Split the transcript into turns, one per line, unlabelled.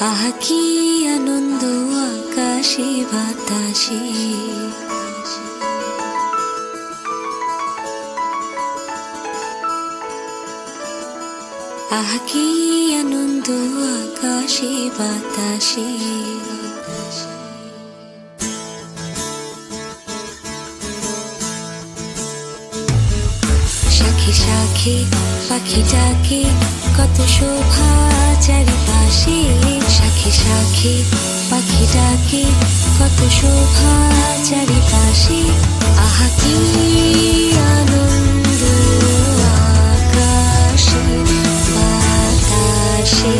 আহা কি আনন্দ আকাশে বাতাসে। আহা কি আনন্দ আকাশে বাতাসে। সাখী সাখী পাখি ডাকে, কত শোভা চারিপাশে। সাখী পাখি ডাকে কত শোভা চারিপাশে আহা কি আনন্দ আকাশে বাতাসে।